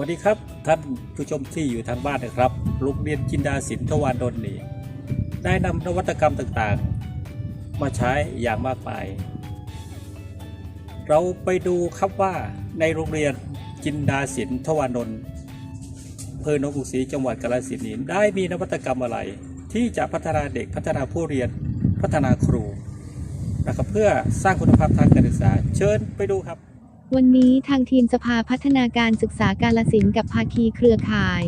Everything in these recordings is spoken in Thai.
วัสดีครับท่านผู้ชมที่อยู่ทางบ้านนะครับโรงเรียนจินดาศิลป์ทวารดลนี่ได้นำนวัตกรรมต่างๆ มาใช้อย่างมากมาย เราไปดูครับว่าในโรงเรียนจินดาศิลป์ทวารนนท์อำเภอหนองกรุงศรีจังหวัดกาฬสินธุ์นี้ได้มีนวัตกรรมอะไร ที่จะพัฒนาเด็กพัฒนาผู้เรียนพัฒนาครูนะครับเพื่อสร้างคุณภาพทางการศึกษา เชิญไปดูครับ วันนี้ทางทีมสภาพัฒนาการศึกษากาลสินธุ์กับภาคีเครือข่าย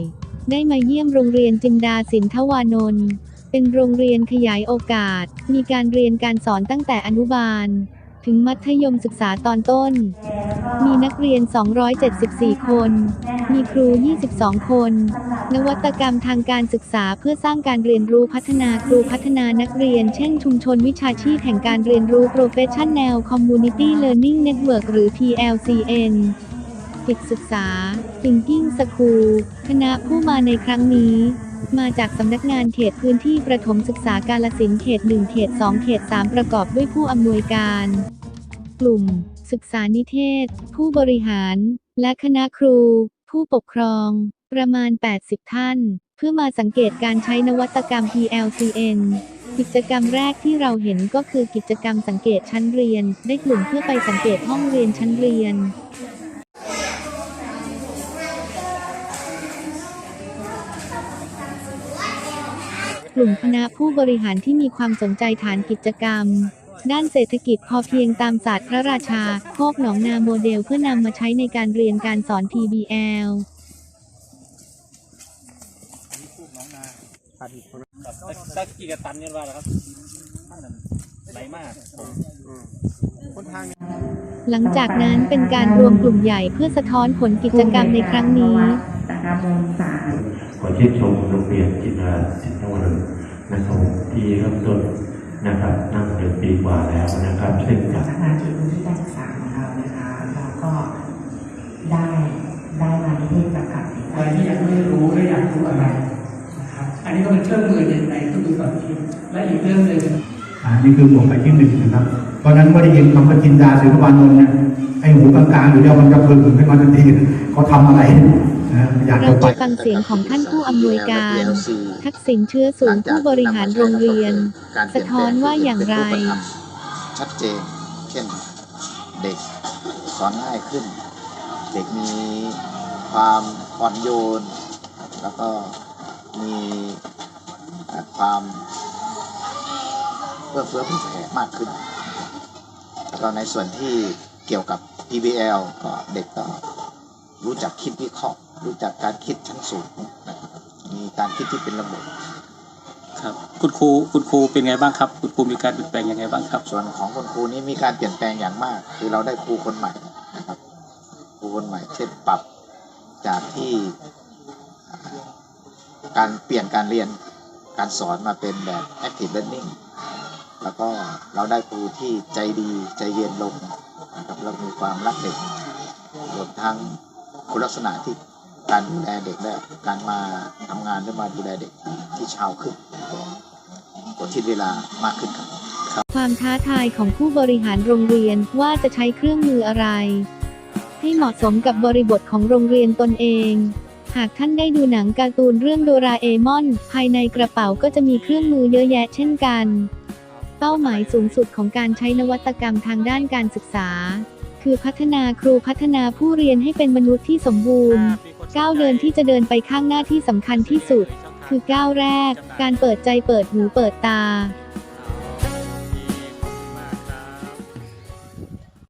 ได้มาเยี่ยมโรงเรียนจินดาสินทวานนท์เป็นโรงเรียนขยายโอกาส มีการเรียนการสอนตั้งแต่อนุบาล ถึงมัธยมศึกษาตอนต้น มีนักเรียน 274 คน มีครู 22 คน นวัตกรรมทางการศึกษาเพื่อสร้างการเรียนรู้พัฒนาครูพัฒนานักเรียน เช่นชุมชนวิชาชีพแห่งการเรียนรู้ Professional Community Learning Network หรือ PLCN ปิดศึกษา Thinking School คณะผู้มาในครั้งนี้ มาจากสำนักงานเขตพื้นที่ประถมศึกษากาลสินเขต 1 เขต 2 เขต 3 ประกอบด้วยผู้อำนวยการ กลุ่ม ศึกษานิเทศ ผู้บริหาร และคณะครู ผู้ปกครอง ประมาณ 80 ท่าน เพื่อมาสังเกตการใช้นวัตกรรม PLCN กิจกรรมแรกที่เราเห็นก็คือกิจกรรมสังเกตชั้นเรียน ได้กลุ่มเพื่อไปสังเกตห้องเรียนชั้นเรียนกลุ่มคณะผู้บริหารที่มีความสนใจฐานกิจกรรม ด้านเศรษฐกิจพอเพียงตามศาสตร์พระราชา โคกหนองนาโมเดลเพื่อนำมาใช้ในการเรียนการสอน PBL สักกี่กระตันเนี่ยว่าครับไหลมากหลังจากนั้นเป็นการรวมกลุ่มใหญ่เพื่อสะท้อนผลกิจกรรมในครั้งนี้นะคะวงศาขอชื่นชมโรงเรียนจิตราสินทวันนะครับที่เริ่มต้นนะครับนั่งเดื อนปีกว่าแล้วนะครับซึ่งกับพัฒนาจุดพื้นที่การศึกษาของเรานะคะเราก็ได้ได้มานิเทศกับกับใครที่ยังไม่รู้และอยากรู้อะไรนะครับอันนี้ก็เป็นเครื่องมือหนึ่งในทุกๆสอนคิดและอีกเรื่องหนึ่งอันนี้คือหมวดหมายที่หนึ่งนะครับ เพราะฉะนั้นเมื่อได้ยินคำว่าจินดาศิลปานนท์เนี่ยไอ้หูกลางๆอยู่เดียวมันจะเพลินขึ้นมาทันทีเขาทำอะไรนะอยาก เราจะไปจะฟังเสียงของท่านผู้อำนวยการ ทักษิณเชื้อสูงผู้บริหารโรงเรียน สะท้อนว่าอย่างไร ชัดเจนเช่นเด็กสอนง่ายขึ้น เด็กมีความอ่อนโยน แล้วก็มีเอ่อความเพื่อเฟื้อเผื่อแผ่มากขึ้นแล้วก็ในส่วนที่เกี่ยวกับ PBL ก็เด็กก็รู้จักคิดวิเคราะห์ รู้จักการคิดชั้นสูงนะครับมีการคิดที่เป็นระบบครับคุณครูคุณครูเป็นไงบ้างครับคุณครูมีการเปลี่ยนแปลงยังไงบ้างครับ ส่วนของคุณครูนี้มีการเปลี่ยนแปลงอย่างมาก คือเราได้ครูคนใหม่นะครับครูคนใหม่เช่นปรับจากที่อ่าการเปลี่ยนการเรียนการสอนมาเป็นแบบ active learning แล้วก็เราได้ครูที่ใจดีใจเย็นลงนะครับแล้วมีความรักเด็กรวมทั้งคุณลักษณะที่ การดูแลเด็กและการมาทำงานหรือมาดูแลเด็กที่ช้าขึ้นกดทิศเวลามากขึ้นครับ ความท้าทายของผู้บริหารโรงเรียนว่าจะใช้เครื่องมืออะไร ให้เหมาะสมกับบริบทของโรงเรียนตนเอง หากท่านได้ดูหนังการ์ตูนเรื่องโดราเอมอน ภายในกระเป๋าก็จะมีเครื่องมือเยอะแยะเช่นกัน เป้าหมายสูงสุดของการใช้นวัตกรรมทางด้านการศึกษา คือพัฒนาครูพัฒนาผู้เรียนให้เป็นมนุษย์ที่สมบูรณ์ ก้าวเดินที่จะเดินไปข้างหน้าที่สำคัญที่สุด คือก้าวแรก การเปิดใจเปิดหูเปิดตา